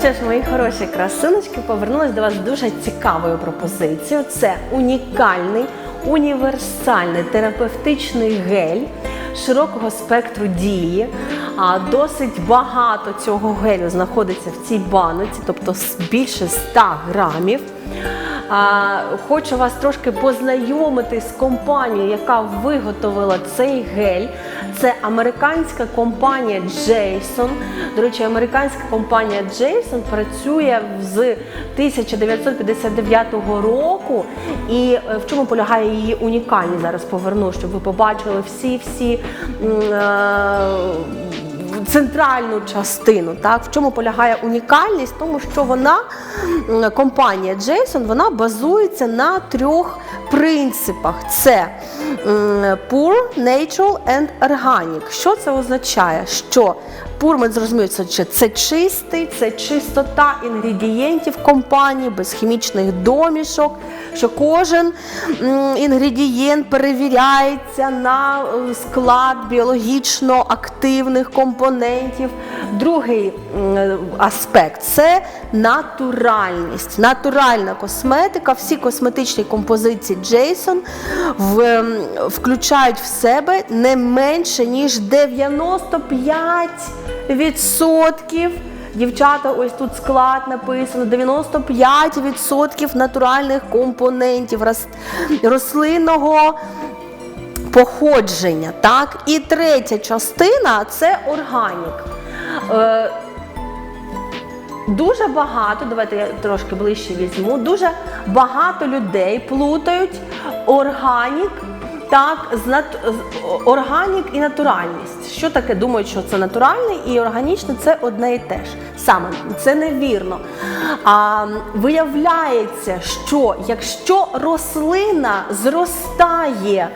що ж, мої хороші красуночки, повернулася до вас дуже цікавою пропозицією. Це унікальний, універсальний терапевтичний гель широкого спектру дії. А досить багато цього гелю знаходиться в цій баноці, тобто більше 100 грамів. Хочу вас трошки познайомити з компанією, яка виготовила цей гель. Це американська компанія Jason. До речі, американська компанія Jason працює з 1959 року. І е, в чому полягає її унікальність? Зараз поверну, щоб ви побачили всі-всі. Центральну частину. Так? В чому полягає унікальність? Тому що вона, компанія Jason, вона базується на трьох принципах: це poor, Natural and Organic. Що це означає? Що Pure, ми зрозуміли, це, чистий, це чистота інгредієнтів компанії, без хімічних домішок, що кожен інгредієнт перевіряється на е, склад біологічно активних компонентів. Другий аспект це натуральність. Натуральна косметика, всі косметичні композиції в, включають в себе не менше ніж 95%. Дівчата, ось тут склад написано: 95% натуральних компонентів рослинного походження. Так? І третя частина це органік. Е, Дуже багато, давайте я трошки ближче візьму. Дуже багато людей плутають органік, так, органік і натуральність. Що таке думають, що це натуральне і органічне це одне і те ж. Саме це невірно. А, виявляється, що якщо рослина зростає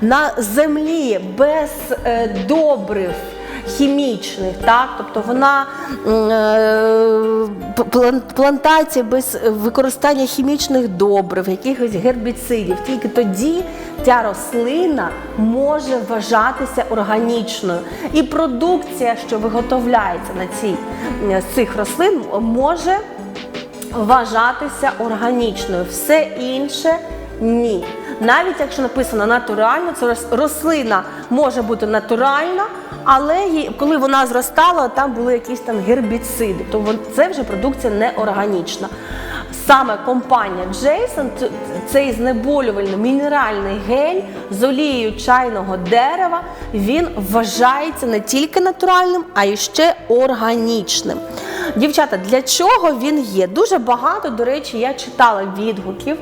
на землі без е, добрив, хімічних, так, тобто вона е, план- плантація без використання хімічних добрив, якихось гербіцидів. Тільки тоді ця рослина може вважатися органічною. І продукція, що виготовляється на цій, з цих рослин, може вважатися органічною. Все інше ні. Навіть якщо написано натурально, це рос- рослина може бути натуральна, але коли вона зростала, там були якісь там гербіциди. То це вже продукція неорганічна. Саме компанія Джейсон цей знеболювальний мінеральний гель з олією чайного дерева, він вважається не тільки натуральним, а й ще органічним. Дівчата, для чого він є? Дуже багато, до речі, я читала відгуків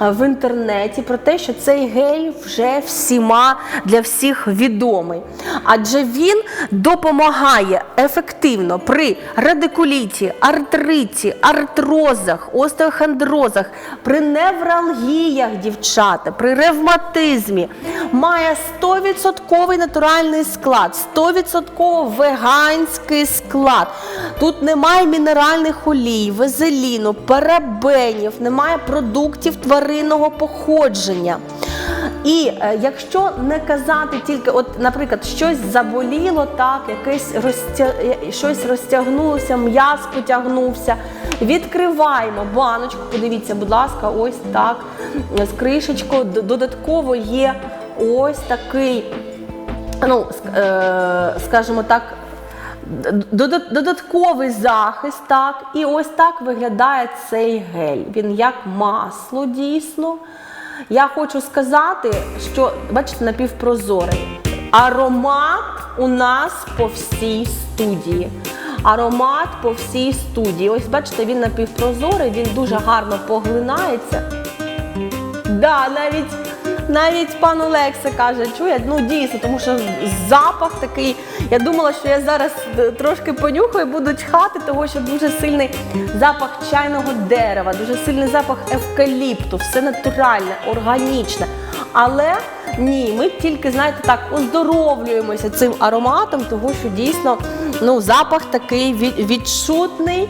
в інтернеті про те, що цей гель вже всіма для всіх відомий. Адже він допомагає ефективно при радикуліті, артриті, артрозах, остеохондрозах, при невралгіях, дівчата, при ревматизмі. Має 100% натуральний склад, 100% веганський склад. Тут немає мінеральних олій, вазеліну, парабенів, немає продуктів тваринного походження. І е, якщо не казати тільки, от, наприклад, щось заболіло, так, якесь розтя... е, щось розтягнулося, м'яз потягнувся, відкриваємо баночку, подивіться, будь ласка, ось так, з кришечкою. Додатково є ось такий, ну, е, скажімо так, Додатковий захист, так, і ось так виглядає цей гель. Він як масло дійсно. Я хочу сказати, що, бачите, напівпрозорий. Аромат у нас по всій студії. Аромат по всій студії. Ось бачите, він напівпрозорий, він дуже гарно поглинається. Да, навіть, навіть пан Олекса каже, чує, ну дійсно, тому що запах такий. Я думала, що я зараз е, трошки понюхаю, буду чхати, тому що дуже сильний запах чайного дерева, дуже сильний запах евкаліпту, все натуральне, органічне. Але ні, ми тільки, знаєте, так оздоровлюємося цим ароматом, тому що дійсно ну, запах такий від- відчутний.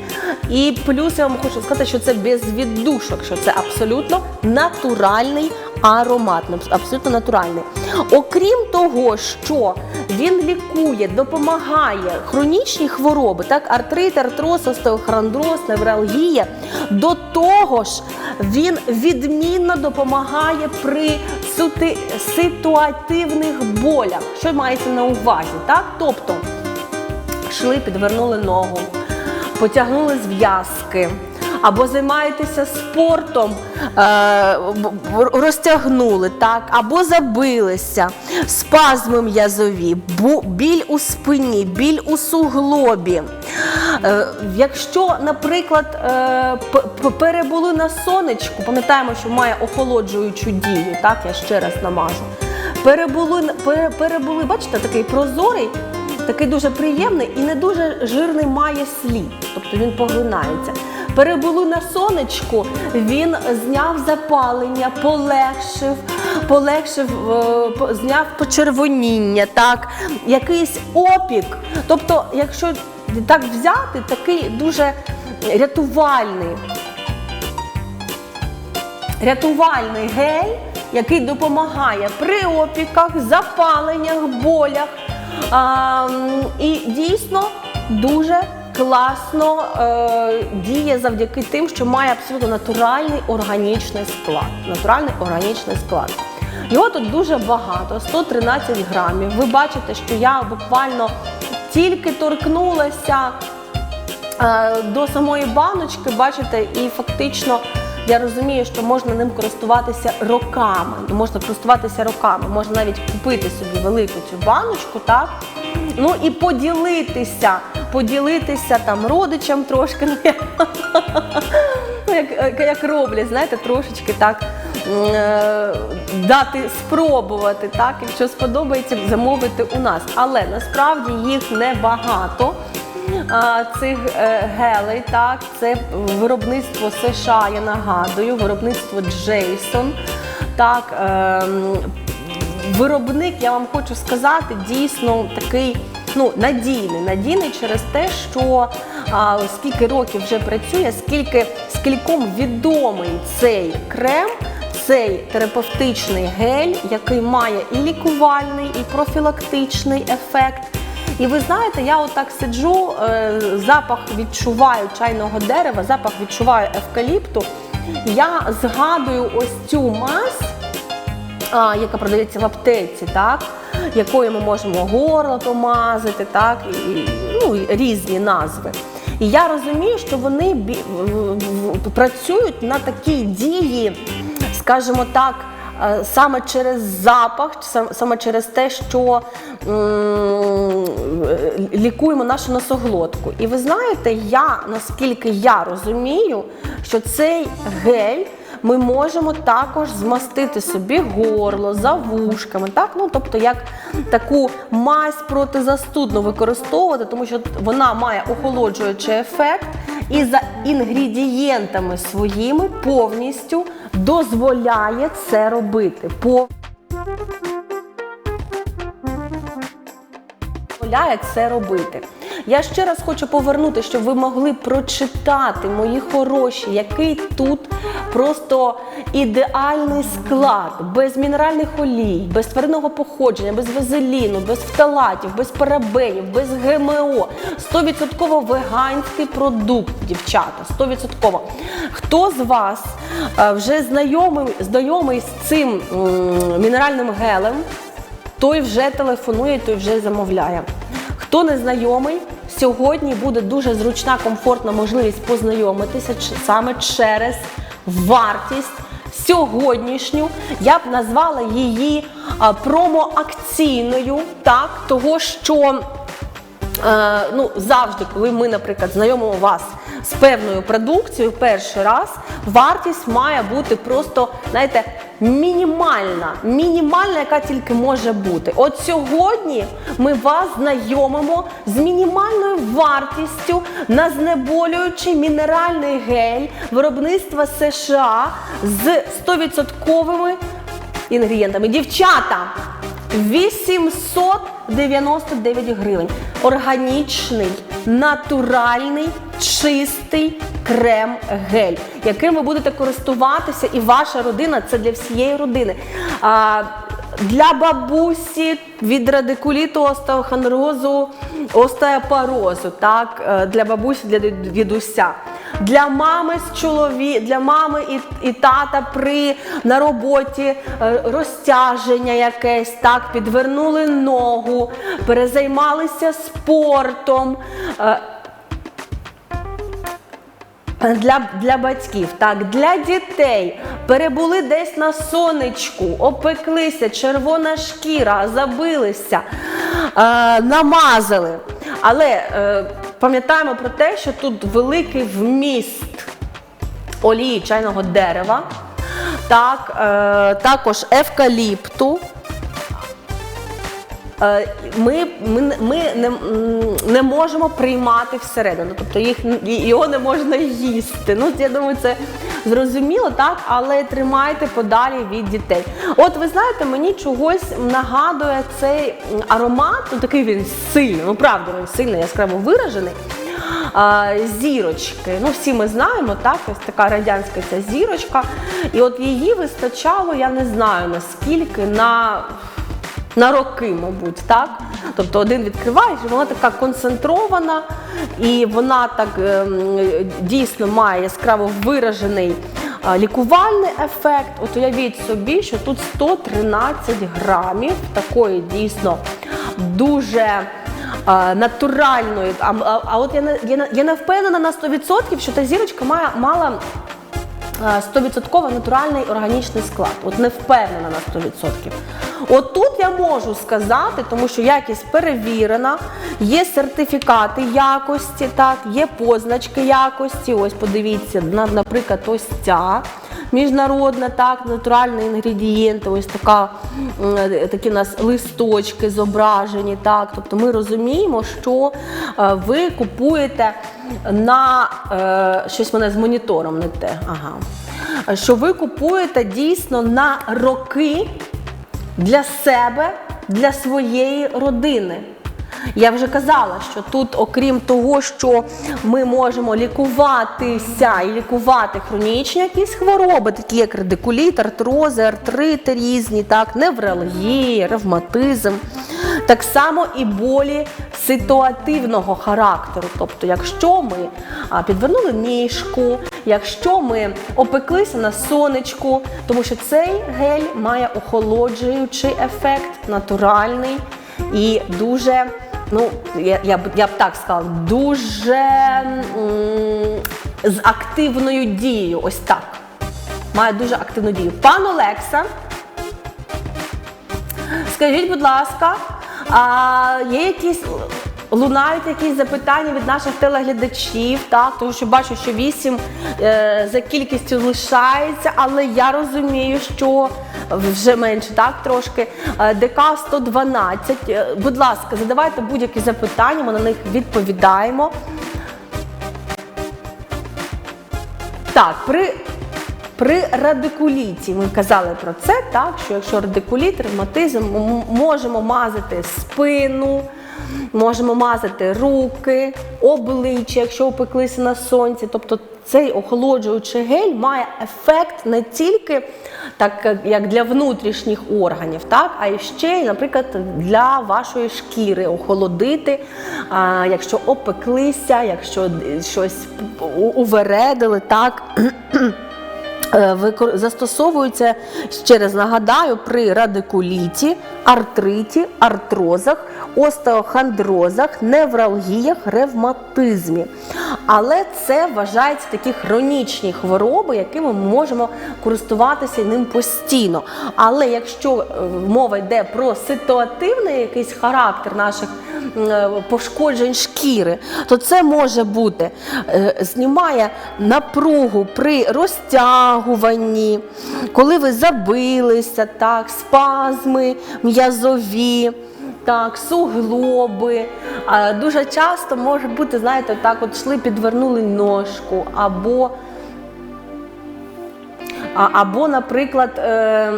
І плюс я вам хочу сказати, що це без віддушок, що це абсолютно натуральний ароматний, абсолютно натуральний. Окрім того, що він лікує, допомагає хронічні хвороби, так, артрит, артроз, остеохондроз, невралгія. До того ж, він відмінно допомагає при ситуативних болях. Що мається на увазі? Так? Тобто йшли, підвернули ногу, потягнули зв'язки. Або займаєтеся спортом, е, розтягнули, так, або забилися, спазми м'язові, біль у спині, біль у суглобі. Е, якщо, наприклад, е, перебули на сонечку, пам'ятаємо, що має охолоджуючу дію, так, я ще раз намажу. Перебули, перебули, бачите, такий прозорий, такий дуже приємний і не дуже жирний має слід, тобто він поглинається. Перебули на сонечку, він зняв запалення, полегшив, полегшив, е, зняв почервоніння, так, якийсь опік. Тобто, якщо так взяти, такий дуже рятувальний рятувальний гель, який допомагає при опіках, запаленнях, болях. А, і дійсно дуже класно е, діє завдяки тим, що має абсолютно натуральний органічний склад. Натуральний органічний склад. Його тут дуже багато, 113 грамів. Ви бачите, що я буквально тільки торкнулася е, до самої баночки, бачите, і фактично я розумію, що можна ним користуватися роками. Ну, Можна користуватися роками, можна навіть купити собі велику цю баночку, так? Ну і поділитися, поділитися там родичам трошки, ну, як, ну, як, як- роблять, знаєте, трошечки так. е, Дати спробувати, так, якщо сподобається, замовити у нас. Але насправді їх небагато цих е, гелей, так, це виробництво США, я нагадую, виробництво Джейсон. Так, ем, виробник, я вам хочу сказати, дійсно такий ну, надійний. Надійний через те, що а, скільки років вже працює, скільки, скільком відомий цей крем. Цей терапевтичний гель, який має і лікувальний, і профілактичний ефект. І ви знаєте, я отак сиджу, е, запах відчуваю чайного дерева, запах відчуваю евкаліпту. Я згадую ось цю мазь, яка продається в аптеці, так? Якою ми можемо горло помазати, так? І, ну, різні назви. І я розумію, що вони працюють на такій дії, скажімо так, е, саме через запах, саме через те, що лікуємо нашу носоглотку. І ви знаєте, я наскільки я розумію, що цей гель ми можемо також змастити собі горло за вушками, так? Ну, тобто як таку мазь протизастудну використовувати, тому що вона має охолоджуючий ефект і за інгредієнтами своїми повністю дозволяє це робити. Дозволяє це робити. Я ще раз хочу повернути, щоб ви могли прочитати, мої хороші, який тут просто ідеальний склад, без мінеральних олій, без тваринного походження, без вазеліну, без фталатів, без парабенів, без ГМО. 100% веганський продукт, дівчата. 100%. Хто з вас е, вже знайомий, знайомий з цим мінеральним гелем? той вже телефонує, той вже замовляє. Хто не знайомий, сьогодні буде дуже зручна, комфортна можливість познайомитися саме через вартість сьогоднішню. Я б назвала її промоакційною, так, того, що Е, ну, завжди, коли ми, наприклад, знайомимо вас з певною продукцією перший раз, вартість має бути просто, знаєте, мінімальна, мінімальна, яка тільки може бути. От сьогодні ми вас знайомимо з мінімальною вартістю на знеболюючий мінеральний гель виробництва США з 100% інгредієнтами. Дівчата! 899 гривень. Органічний, натуральний чистий крем-гель, яким ви будете користуватися, і ваша родина це для всієї родини. А, для бабусі від радикуліту, остеохондрозу, остеопорозу, так, е, для бабусі, для дідуся. Для мами з чолові, для мами і, і тата при на роботі е, розтяження якесь, так, підвернули ногу, перезаймалися спортом. Е, для, для батьків, так, для дітей перебули десь на сонечку, опеклися, червона шкіра, забилися, е, намазали. Але е, пам'ятаємо про те, що тут великий вміст олії чайного дерева, так, е, також евкаліпту. Е, Ми, ми, ми не, не можемо приймати всередину, тобто їх його не можна їсти. Ну я думаю, це зрозуміло, так, але тримайте подалі від дітей. От ви знаєте, мені чогось нагадує цей аромат, ну такий він сильний, ну правда, він сильний, яскраво виражений. Зірочки. Ну, всі ми знаємо, так, ось така радянська ця зірочка. І от її вистачало, я не знаю наскільки, на на роки, мабуть, так. Тобто один відкриваєш, вона така концентрована, і вона так ем, дійсно має яскраво виражений лікувальний ефект. От уявіть собі, що тут 113 грамів такої дійсно дуже. а, Натуральної, а, а, от я не я, не- впевнена на 100%, що та зірочка має мала 100% натуральний органічний склад. От не впевнена на 100%. От тут я можу сказати, тому що якість перевірена, є сертифікати якості, так, є позначки якості. Ось подивіться, наприклад, ось ця. Міжнародна, так, натуральні інгредієнти, ось така, такі у нас листочки зображені. Так, тобто ми розуміємо, що е, ви купуєте на е, щось мене з монітором не те. Ага. Що ви купуєте дійсно на роки для себе, для своєї родини. Я вже казала, що тут, окрім того, що ми можемо лікуватися і лікувати хронічні якісь хвороби, такі як радикуліт, артрози, артрити різні, так, невралгії, ревматизм, так само і болі ситуативного характеру. Тобто, якщо ми підвернули ніжку, якщо ми опеклися на сонечку, тому що цей гель має охолоджуючий ефект, натуральний і дуже, ну я, я, б, я б так сказала, дуже м, з активною дією. Ось так. Має дуже активну дію. Пан Олекса, скажіть, будь ласка, а є якісь лунають якісь запитання від наших телеглядачів, так? тому що бачу, що 8 е, за кількістю лишається, але я розумію, що вже менше, так, трошки. Е, ДК 112. Е, Будь ласка, задавайте будь-які запитання, ми на них відповідаємо. Так, при, при радикуліті ми казали про це, так, що якщо радикуліт, ревматизм, ми можемо мазати спину, можемо мазати руки, обличчя, якщо опеклися на сонці. Тобто цей охолоджуючий гель має ефект не тільки так, як для внутрішніх органів, так, а і ще, наприклад, для вашої шкіри охолодити, а, якщо опеклися, якщо щось увередили, так. Е, застосовуються, ще раз нагадаю, при радикуліті, артриті, артрозах, остеохондрозах, невралгіях, ревматизмі. Але це вважаються такі хронічні хвороби, якими ми можемо користуватися ним постійно. Але якщо е, мова йде про ситуативний якийсь характер наших е, пошкоджень шкіри, то це може бути е, знімає напругу при розтягуванні, коли ви забилися, так, спазми м'язові. Так, суглоби. А, дуже часто може бути, знаєте, так от йшли, підвернули ножку, або, або наприклад, е,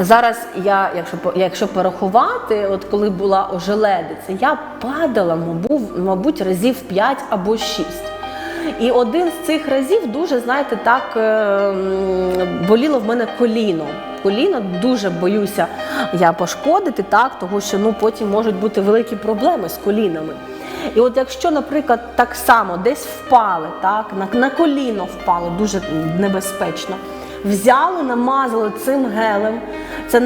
зараз я, якщо, якщо порахувати, от коли була ожеледиця, я падала, мабуть, мабуть, разів 5 або 6. І один з цих разів дуже, знаєте, так е, боліло в мене коліно. Коліно дуже боюся я пошкодити, так, тому що ну, потім можуть бути великі проблеми з колінами. І от якщо, наприклад, так само десь впали, так, на, на коліно впало, дуже небезпечно. Взяли, намазали цим гелем. Це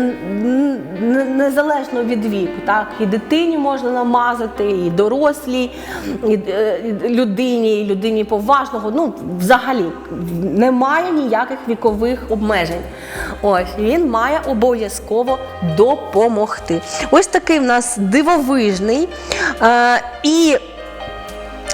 незалежно від віку. Так? І дитині можна намазати, і дорослій, е, і людині, і людині поважного. Ну, взагалі немає ніяких вікових обмежень. Ось він має обов'язково допомогти. Ось такий в нас дивовижний. Е, і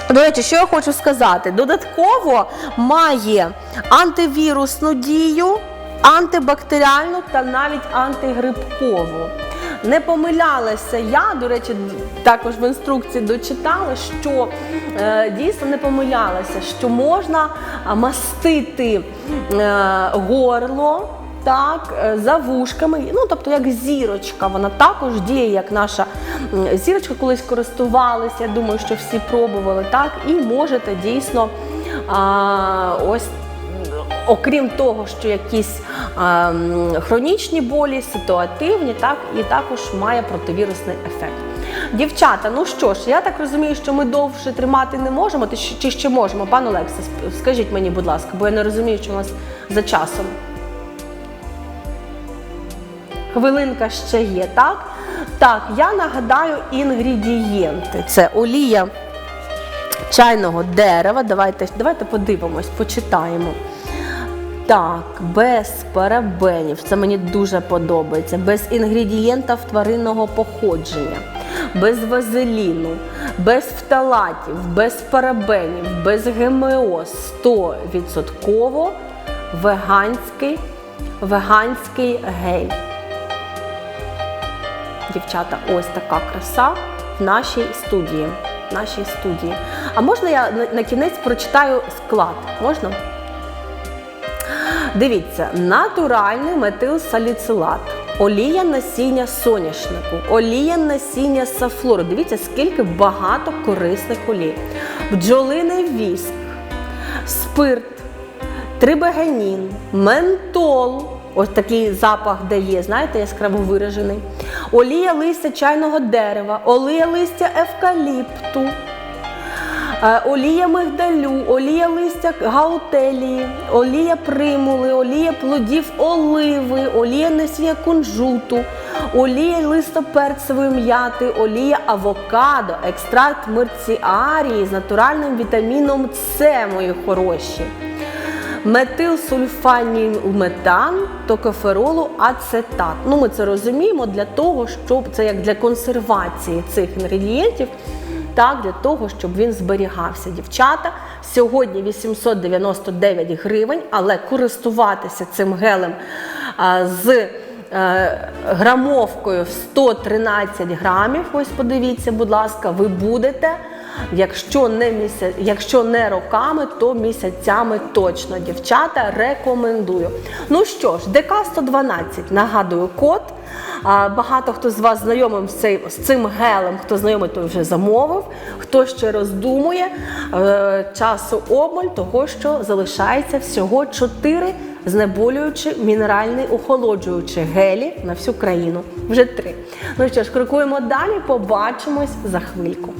до речі, що я хочу сказати? Додатково має антивірусну дію, антибактеріальну та навіть антигрибкову. Не помилялася я, до речі, також в інструкції дочитала, що е, дійсно не помилялася, що можна мастити е, горло так, е, за вушками, ну тобто як зірочка, вона також діє, як наша зірочка, колись користувалися. Я думаю, що всі пробували так, і можете дійсно а, ось. Окрім того, що якісь а, хронічні болі, ситуативні, так і також має противірусний ефект. Дівчата, ну що ж, я так розумію, що ми довше тримати не можемо, чи ще можемо? Пан Олекса, скажіть мені, будь ласка, бо я не розумію, що у нас за часом. Хвилинка ще є, так? Так, я нагадаю інгредієнти. Це олія чайного дерева. Давайте, давайте подивимось, почитаємо. Так, без парабенів, це мені дуже подобається, без інгредієнтів тваринного походження, без вазеліну, без фталатів, без парабенів, без ГМО 100% веганський, веганський гель. Дівчата, ось така краса в нашій студії. В нашій студії. А можна я на, кінець прочитаю склад? Можна? Дивіться, натуральний метилсаліцилат, олія насіння соняшнику, олія насіння сафлору. Дивіться, скільки багато корисних олій. Бджолиний віск, спирт, трибегенін, ментол. Ось такий запах дає, знаєте, яскраво виражений. Олія листя чайного дерева, олія листя евкаліпту, Е, олія мигдалю, олія листя гаутелії, олія примули, олія плодів оливи, олія насіння кунжуту, олія листоперцевої м'яти, олія авокадо, екстракт мерціарії з натуральним вітаміном С, мої хороші. Метилсульфанілметан, токоферолу, ацетат. Ну, ми це розуміємо для того, щоб це як для консервації цих інгредієнтів, так, для того, щоб він зберігався. Дівчата, сьогодні 899 гривень, але користуватися цим гелем а, з е, грамовкою в 113 грамів, ось подивіться, будь ласка, ви будете. Якщо не місяць, якщо не роками, то місяцями точно. Дівчата рекомендую. Ну що ж, ДК 112, нагадую код. Багато хто з вас знайомим з цим гелем, хто знайомий, той вже замовив. Хто ще роздумує, е, часу обмаль, того що залишається всього 4 знеболюючі мінеральні охолоджуючі гелі на всю країну. Вже три. Ну що ж, крокуємо далі, побачимось за хвильку.